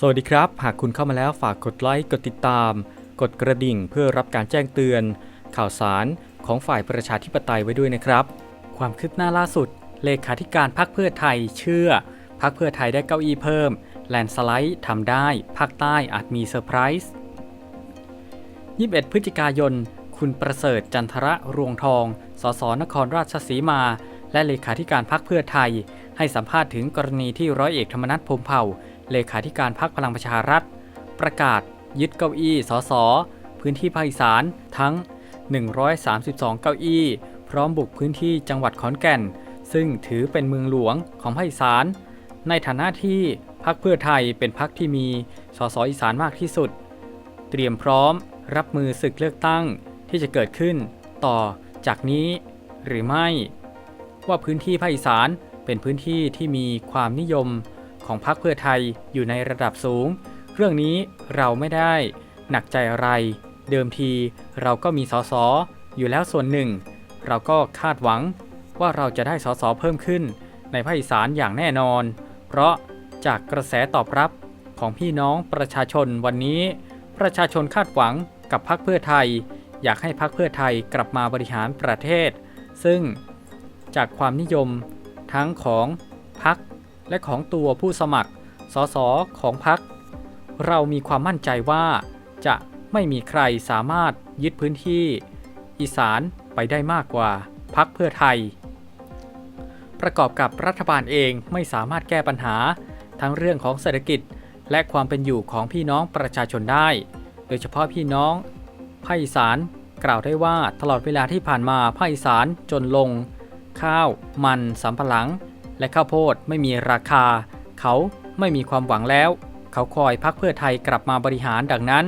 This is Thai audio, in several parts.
สวัสดีครับ หากคุณเข้ามาแล้วฝากกดไลค์ กดติดตาม กดกระดิ่งเพื่อรับการแจ้งเตือน ข่าวสารของฝ่ายประชาธิปไตยไว้ด้วยนะครับ ความคืบหน้าล่าสุด เลขาธิการพรรคเพื่อไทยเชื่อพรรคเพื่อไทยได้เก้าอี้เพิ่ม แลนสไลด์ทำได้ภาคใต้อาจมีเซอร์ไพรส์ 21 พฤศจิกายน คุณประเสริฐจันทระรวงทอง สสนครราชสีมา และเลขาธิการพรรคเพื่อไทย ให้สัมภาษณ์ถึงกรณีที่ร้อยเอกธรรมนัฐพรมเผ่า เลขาธิการพรรคพลังประชารัฐ ประกาศ ยึดเก้าอี้สสพื้นที่ภาคอีสานทั้ง 132 เก้าอี้ พร้อมบุกพื้นที่จังหวัดขอนแก่น ซึ่งถือเป็นเมืองหลวงของภาคอีสาน ในฐานะที่พรรคเพื่อไทยเป็นพรรคที่มีสสอีสานมากที่สุด เตรียมพร้อมรับมือศึกเลือกตั้งที่จะเกิดขึ้นต่อจากนี้หรือไม่ ว่าพื้นที่ภาคอีสานเป็นพื้นที่ที่มีความนิยม ของพรรคเพื่อไทยอยู่ในระดับสูง เรื่องนี้เราไม่ได้หนักใจอะไร เดิมทีเราก็มีสสอยู่แล้วส่วนหนึ่ง เราก็คาดหวังว่าเราจะได้สสเพิ่มขึ้น ในภาคอีสานอย่างแน่นอน เพราะจากกระแสตอบรับของพี่น้องประชาชนวันนี้ ประชาชนคาดหวังกับพรรคเพื่อไทย อยากให้พรรคเพื่อไทยกลับมาบริหารประเทศ ซึ่งจากความนิยมทั้งของพรรค และของตัวผู้สมัครสสของพรรคเรามีความมั่นใจว่าจะไม่มีใครสามารถยึดพื้นที่ อีสานไปได้มากกว่าพรรคเพื่อไทย ประกอบกับรัฐบาลเองไม่สามารถแก้ปัญหา ทั้งเรื่องของเศรษฐกิจและความเป็นอยู่ของพี่น้องประชาชนได้ โดยเฉพาะพี่น้องภาคอีสานกล่าวได้ว่าตลอดเวลาที่ผ่านมาภาคอีสานจนลง ข้าว มันสำปะหลัง และข้าวโพดไม่มีราคา เขาไม่มีความหวังแล้ว เขาคอยพักเพื่อไทยกลับมาบริหารดังนั้น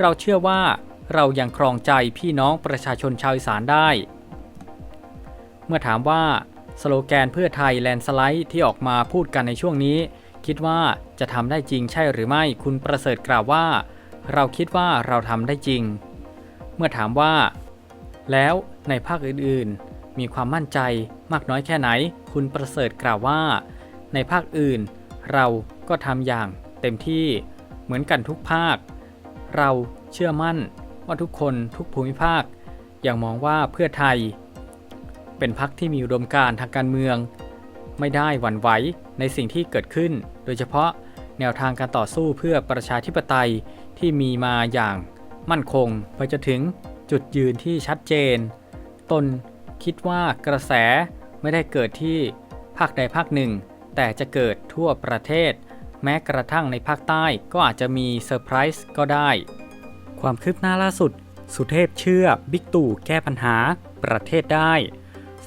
เราเชื่อว่าเรายังครองใจพี่น้องประชาชนชาวอีสานได้ เมื่อถามว่าสโลแกนเพื่อไทยแลนสไลด์ที่ออกมาพูดกันในช่วงนี้ คิดว่าจะทำได้จริงใช่หรือไม่คุณประเสริฐกล่าวว่า เราคิดว่าเราทำได้จริง เมื่อถามว่า แล้วในภาคอื่นๆ มีความมั่นใจ มากน้อยแค่ไหน คุณประเสริฐกล่าวว่า ในภาคอื่น เราก็ทำอย่างเต็มที่เหมือนกันทุกภาค เราเชื่อมั่นว่าทุกคนทุกภูมิภาคยังมองว่าเพื่อไทย เป็นพรรคที่มีอุดมการทางการเมือง ไม่ได้หวั่นไหวในสิ่งที่เกิดขึ้น โดยเฉพาะแนวทางการต่อสู้เพื่อประชาธิปไตยที่มีมาอย่างมั่นคง ไปจนถึงจุดยืนที่ชัดเจน ตน คิดว่ากระแสไม่ได้เกิดที่ภาคใดภาคหนึ่ง แต่จะเกิดทั่วประเทศ แม้กระทั่งในภาคใต้ก็อาจจะมีเซอร์ไพรส์ก็ได้ ความคืบหน้าล่าสุด สุเทพเชื่อบิ๊กตู่แก้ปัญหาประเทศได้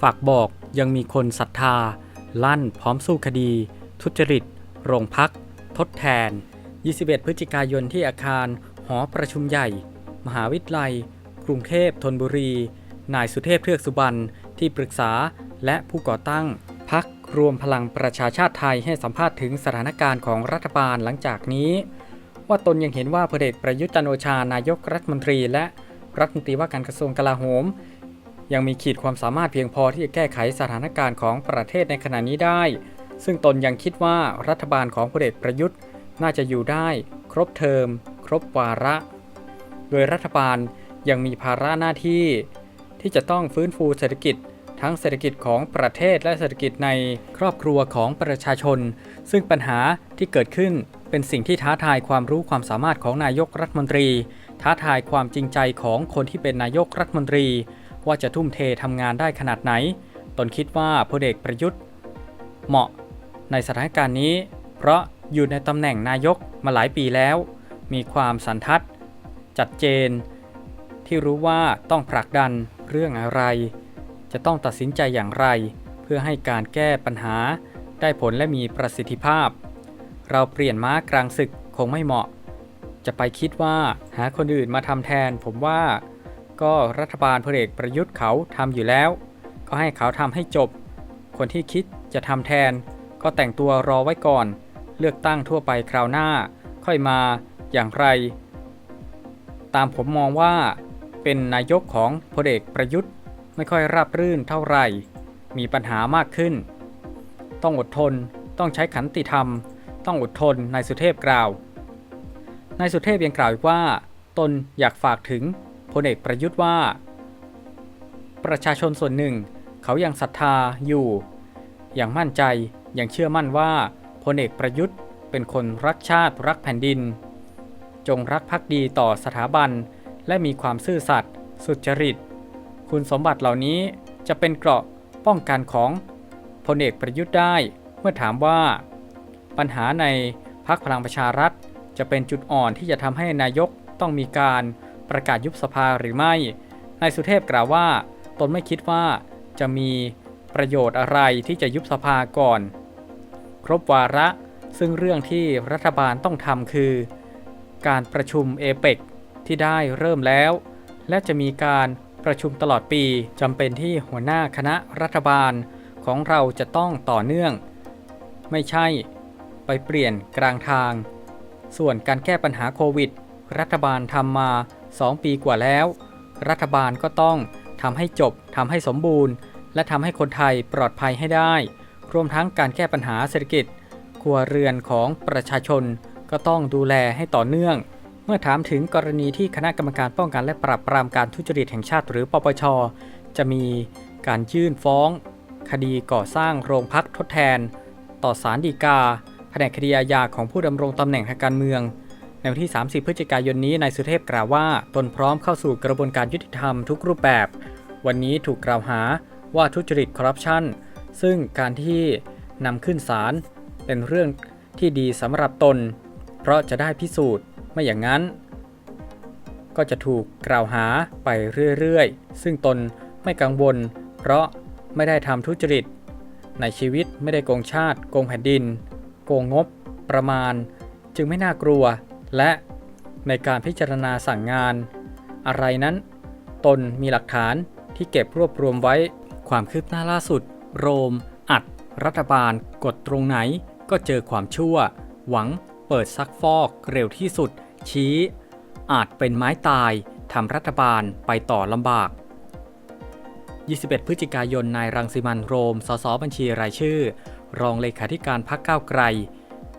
ฝากบอกยังมีคนศรัทธา ลั่นพร้อมสู้คดี ทุจริต โรงพัก ทดแทน 21 พฤศจิกายนที่อาคารหอประชุมใหญ่ มหาวิทยาลัย กรุงเทพธนบุรี นายสุเทพเทือกสุบรรณที่ปรึกษาและผู้ก่อตั้งพักรวมพลังประชาชาติไทยให้สัมภาษณ์ถึงสถานการณ์ของรัฐบาลหลังจากนี้ ว่าตนยังเห็นว่าพลเอกประยุทธ์จันโอชานายกรัฐมนตรี และรัฐมนตรีว่าการกระทรวงกลาโหม ยังมีขีดความสามารถเพียงพอที่จะแก้ไขสถานการณ์ของประเทศในขณะนี้ได้ ซึ่งตนยังคิดว่ารัฐบาลของพลเอกประยุทธ์น่าจะอยู่ได้ ครบเทอม ครบวาระ โดยรัฐบาลยังมีภาระหน้าที่ ที่จะต้องฟื้นฟูเศรษฐกิจ ทั้งเศรษฐกิจของประเทศและเศรษฐกิจในครอบครัวของประชาชน ซึ่งปัญหาที่เกิดขึ้นเป็นสิ่งที่ท้าทายความรู้ความสามารถของนายกรัฐมนตรี ท้าทายความจริงใจของคนที่เป็นนายกรัฐมนตรี ว่าจะทุ่มเททำงานได้ขนาดไหน ตนคิดว่าพลเอกประยุทธ์ เหมาะในสถานการณ์นี้ เพราะอยู่ในตำแหน่งนายกมาหลายปีแล้ว มีความสันทัด จัดเจน ที่รู้ว่าต้องผลักดัน เรื่องอะไร จะต้องตัดสินใจอย่างไร เพื่อให้การแก้ปัญหา ได้ผลและมีประสิทธิภาพ เราเปลี่ยนม้ากลางศึกคงไม่เหมาะ จะไปคิดว่าหาคนอื่นมาทำแทน ผมว่า ก็รัฐบาลพลเอกประยุทธ์เขาทำอยู่แล้ว ก็ให้เขาทำให้จบ คนที่คิดจะทำแทน ก็แต่งตัวรอไว้ก่อน เลือกตั้งทั่วไปคราวหน้า ค่อยมาอย่างไร ตามผมมองว่า เป็นนายกของพลเอกประยุทธ์ไม่ค่อยราบรื่นเท่าไหร่ มีปัญหามากขึ้น ต้องอดทน ต้องใช้ขันติธรรม ต้องอดทน นายสุเทพกล่าวนายสุเทพยังกล่าวอีกว่า ตนอยากฝากถึงพลเอกประยุทธ์ว่า ประชาชนส่วนหนึ่ง เขายังศรัทธาอยู่ อย่างมั่นใจอย่างเชื่อมั่นว่าพลเอกประยุทธ์เป็นคนรักชาติรักแผ่นดิน จงรักภักดีต่อสถาบัน และมีความซื่อสัตย์สุจริต คุณสมบัติเหล่านี้จะเป็นเกราะป้องกันของพลเอกประยุทธ์ได้เมื่อถามว่า ปัญหาในพักพลังประชารัฐ จะเป็นจุดอ่อนที่จะทำให้นายกต้องมีการประกาศยุบสภาหรือไม่ นายสุเทพกล่าวว่า ตนไม่คิดว่าจะมีประโยชน์อะไรที่จะยุบสภาก่อน ครบวาระซึ่งเรื่องที่รัฐบาลต้องทำคือ การประชุมเอเปก ที่ได้เริ่มแล้ว และจะมีการประชุมตลอดปีจำเป็นที่หัวหน้าคณะรัฐบาลของเราจะต้องต่อเนื่อง ไม่ใช่ไปเปลี่ยนกลางทาง ส่วนการแก้ปัญหาโควิด รัฐบาลทำมา 2 ปีกว่าแล้ว รัฐบาลก็ต้องทำให้จบทำให้สมบูรณ์ และทำให้คนไทยปลอดภัยให้ได้ รวมทั้งการแก้ปัญหาเศรษฐกิจครัวเรือนของประชาชนก็ต้องดูแลให้ต่อเนื่อง มื่อถามถึงกรณีที่คณะกรรมการป้องกันและปราบปรามการทุจริตแห่งชาติหรือปปช จะมีการยื่นฟ้อง คดีก่อสร้างโรงพักทดแทน ต่อศาลฎีกาแผนกคดีอาญาของผู้ดำรงตำแหน่งทางการเมือง ในวันที่ 30 พฤศจิกายนนี้นายสุเทพกล่าวว่า ตนพร้อมเข้าสู่กระบวนการยุติธรรมทุกรูปแบบ วันนี้ถูกกล่าวหาว่าทุจริตคอร์รัปชันซึ่งการที่นำขึ้นศาลเป็นเรื่องที่ดีสำหรับตน เพราะจะได้พิสูจน์ ไม่อย่างนั้น ก็จะถูกกล่าวหาไปเรื่อยๆ ซึ่งตนไม่กังวล เพราะไม่ได้ทำทุจริต ในชีวิตไม่ได้โกงชาติ โกงแผ่นดิน โกงงบประมาณ จึงไม่น่ากลัว และในการพิจารณาสั่งงาน อะไรนั้น ตนมีหลักฐานที่เก็บรวบรวมไว้ ความคืบหน้าล่าสุด โรม อัด รัฐบาล กดตรงไหน ก็เจอความชั่ว หวังเปิดซักฟอกเร็วที่สุด ชี้ อาจเป็นไม้ตายทำรัฐบาลไปต่อลำบาก 21 พฤศจิกายน นายรังสิมันโรม สสบัญชีรายชื่อ รองเลขาธิการพักก้าวไกล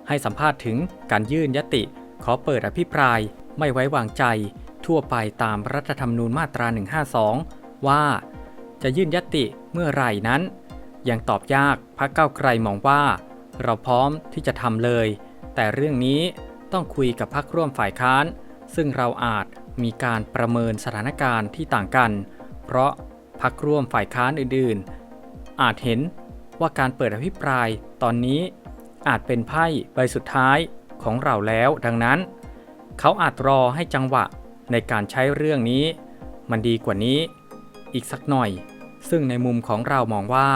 ให้สัมภาษณ์ถึงการยื่นยติ ขอเปิดอภิปรายไม่ไว้วางใจ ทั่วไปตามรัฐธรรมนูญมาตรา 152 ว่า จะยื่นยติเมื่อไหร่นั้น ยังตอบยากพักก้าวไกลมองว่า เราพร้อมที่จะทำเลย แต่เรื่องนี้ ต้องคุยกับพักร่วมฝ่ายค้าน ซึ่งเราอาจมีการประเมินสถานการณ์ที่ต่างกัน เพราะพักร่วมฝ่ายค้านอื่นๆ อาจเห็นว่าการเปิดอภิปรายตอนนี้อาจเป็นไพ่ใบสุดท้ายของเราแล้ว ดังนั้น เขาอาจรอให้จังหวะในการใช้เรื่องนี้ มันดีกว่านี้ อีกสักหน่อย ซึ่งในมุมของเรามองว่า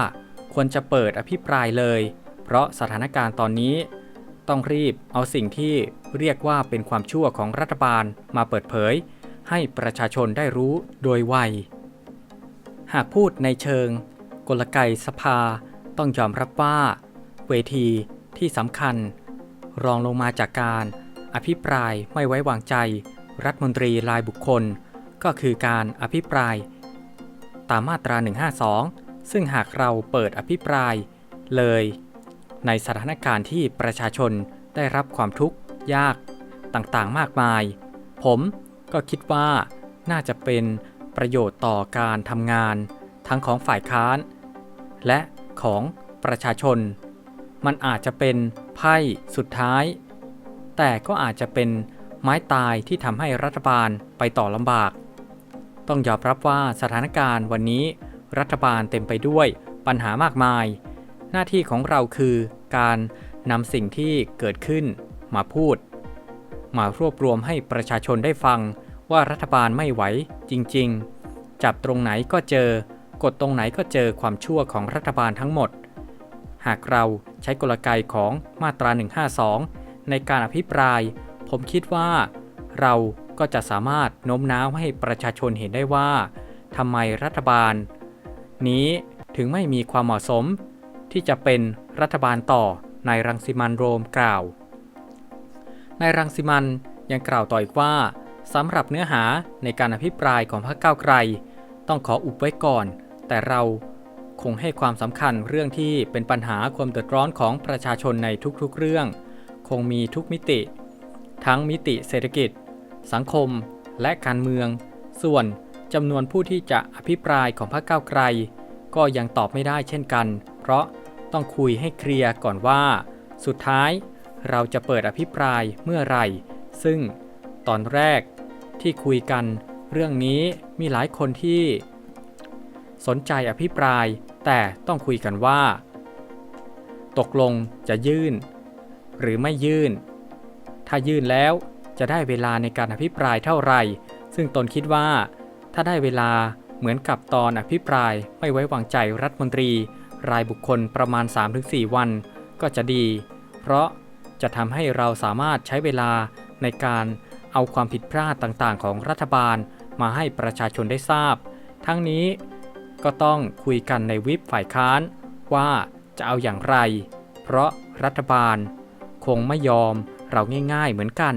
ควรจะเปิดอภิปรายเลย เพราะสถานการณ์ตอนนี้ ต้องรีบเอาสิ่งที่เรียกว่าเป็นความชั่วของรัฐบาลมาเปิดเผย ให้ประชาชนได้รู้โดยไว หากพูดในเชิง กลไกสภา ต้องยอมรับว่า เวทีที่สำคัญ รองลงมาจากการ อภิปรายไม่ไว้วางใจ รัฐมนตรีรายบุคคล ก็คือการอภิปราย ตามมาตรา 152 ซึ่งหากเราเปิดอภิปรายเลย ในสถานการณ์ที่ประชาชนได้รับความทุกข์ยากต่างๆ มากมาย ผมก็คิดว่าน่าจะเป็นประโยชน์ต่อการทำงาน ทั้งของฝ่ายค้าน และของประชาชน มันอาจจะเป็นไพ่สุดท้าย แต่ก็อาจจะเป็นไม้ตายที่ทำให้รัฐบาลไปต่อลำบาก ต้องยอมรับว่าสถานการณ์วันนี้รัฐบาลเต็มไปด้วยปัญหามากมาย หน้าที่ของเราคือ การนำสิ่งที่เกิดขึ้นมาพูด มารวบรวมให้ประชาชนได้ฟังว่ารัฐบาลไม่ไหวจริง ๆ จับตรงไหนก็เจอกดตรงไหนก็เจอความชั่วของรัฐบาลทั้งหมด หากเราใช้กลไกของมาตรา 152 ในการอภิปราย ผมคิดว่า เราก็จะสามารถโน้มน้าวให้ประชาชนเห็นได้ว่าทำไมรัฐบาล นี้ถึงไม่มีความเหมาะสมที่จะเป็น รัฐบาลต่อนายรังสิมันโรมกล่าวนายรังสิมันยังกล่าวต่ออีกว่าสำหรับเนื้อหาในการอภิปรายของพรรคก้าวไกล ต้องขออุบไว้ก่อน แต่เราคงให้ความสำคัญเรื่องที่เป็นปัญหาความเดือดร้อนของประชาชนในทุกๆเรื่อง คงมีทุกมิติ ทั้งมิติเศรษฐกิจ สังคม และการเมือง ส่วนจำนวนผู้ที่จะอภิปรายของพรรคก้าวไกล ก็ยังตอบไม่ได้เช่นกัน เพราะ ต้องคุยให้เคลียร์ก่อนว่า สุดท้ายเราจะเปิดอภิปรายเมื่อไหร่ ซึ่งตอนแรกที่คุยกันเรื่องนี้มีหลายคนที่ สนใจอภิปรายแต่ต้องคุยกันว่า ตกลงจะยื่น หรือไม่ยื่น ถ้ายื่นแล้วจะได้เวลาในการอภิปรายเท่าไหร่ ซึ่งตนคิดว่า ถ้าได้เวลาเหมือนกับตอนอภิปรายไม่ไว้วางใจรัฐมนตรี รายบุคคลประมาณ 3-4 วัน ก็จะดี เพราะจะทำให้เราสามารถใช้เวลาในการเอาความผิดพลาดต่างๆ ของรัฐบาลมาให้ประชาชนได้ทราบ ทั้งนี้ก็ต้องคุยกันในวิปฝ่ายค้าน ว่าจะเอาอย่างไร เพราะรัฐบาล คงไม่ยอมเราง่าย ๆ เหมือนกัน